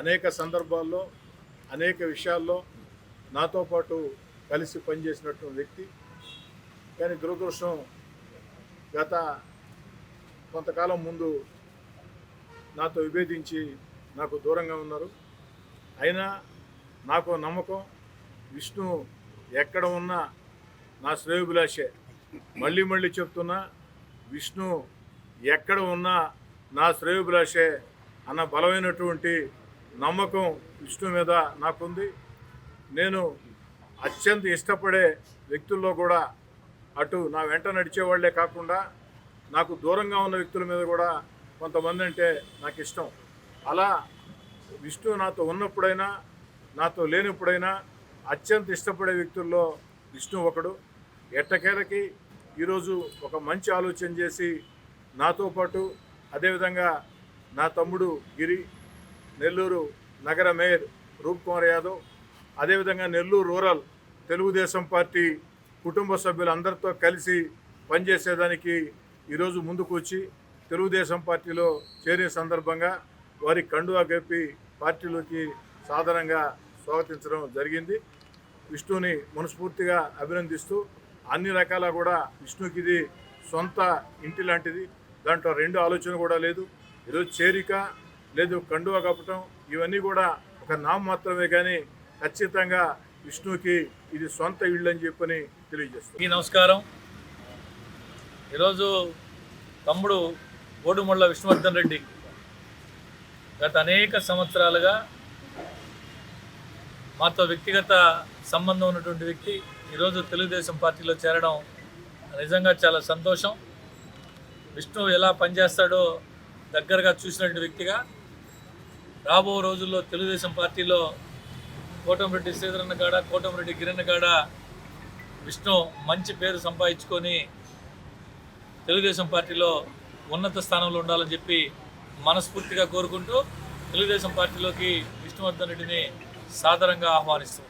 అనేక సందర్భాల్లో అనేక విషయాల్లో నాతో పాటు కలిసి పనిచేసినటువంటి వ్యక్తి. కానీ దురదృష్టం గత కొంతకాలం ముందు నాతో విభేదించి నాకు దూరంగా ఉన్నారు. అయినా నాకు నమ్మకం విష్ణు ఎక్కడ ఉన్నా నా శ్రేయోభిలాషే. మళ్ళీ మళ్ళీ చెప్తున్నా విష్ణు ఎక్కడ ఉన్నా నా శ్రేయోభిలాషే అన్న బలమైనటువంటి నమ్మకం విష్ణు మీద నాకుంది. నేను అత్యంత ఇష్టపడే వ్యక్తుల్లో కూడా అటు నా వెంట నడిచేవాళ్ళే కాకుండా నాకు దూరంగా ఉన్న వ్యక్తుల మీద కూడా కొంతమంది అంటే నాకు ఇష్టం అలా విష్ణు నాతో ఉన్నప్పుడైనా నాతో లేనప్పుడైనా అత్యంత ఇష్టపడే వ్యక్తుల్లో విష్ణు ఒకడు. ఎట్టకేలకి ఈరోజు ఒక మంచి ఆలోచన చేసి నాతో పాటు అదేవిధంగా నా తమ్ముడు గిరి నెల్లూరు నగర మేయర్ రూప్ కుమార్ యాదవ్ అదేవిధంగా నెల్లూరు రూరల్ తెలుగుదేశం పార్టీ కుటుంబ సభ్యులందరితో కలిసి పనిచేసేదానికి ఈరోజు ముందుకు వచ్చి తెలుగుదేశం పార్టీలో చేరిన సందర్భంగా వారి కండువా కప్పి పార్టీలోకి సాధారణంగా స్వాగతించడం జరిగింది. విష్ణుని మనస్ఫూర్తిగా అభినందిస్తూ అన్ని రకాల కూడా విష్ణుకి ఇది సొంత ఇంటి లాంటిది. దాంట్లో రెండు ఆలోచన కూడా లేదు. ఈరోజు చేరిక లేదు కండువ కప్పటం ఇవన్నీ కూడా ఒక నామ మాత్రమే కానీ ఖచ్చితంగా విష్ణుకి ఇది సొంత ఇళ్ళు అని చెప్పని తెలియజేస్తుంది. ఈ నమస్కారం. ఈరోజు తమ్ముడు బోడుముళ్ళ విష్ణువర్ధన్ రెడ్డి గత అనేక సంవత్సరాలుగా మాతో వ్యక్తిగత సంబంధం ఉన్నటువంటి వ్యక్తి. ఈరోజు తెలుగుదేశం పార్టీలో చేరడం నిజంగా చాలా సంతోషం. విష్ణు ఎలా పనిచేస్తాడో దగ్గరగా చూసినటువంటి వ్యక్తిగా రాబో రోజుల్లో తెలుగుదేశం పార్టీలో కోటంరెడ్డి శ్రీధరన్న గాడ కోటంరెడ్డి గిరన్న గాడ విష్ణు మంచి పేరు సంపాదించుకొని తెలుగుదేశం పార్టీలో ఉన్నత స్థానంలో ఉండాలని చెప్పి మనస్ఫూర్తిగా కోరుకుంటూ తెలుగుదేశం పార్టీలోకి విష్ణువర్ధన్ రెడ్డిని సాదరంగా ఆహ్వానిస్తున్నాం.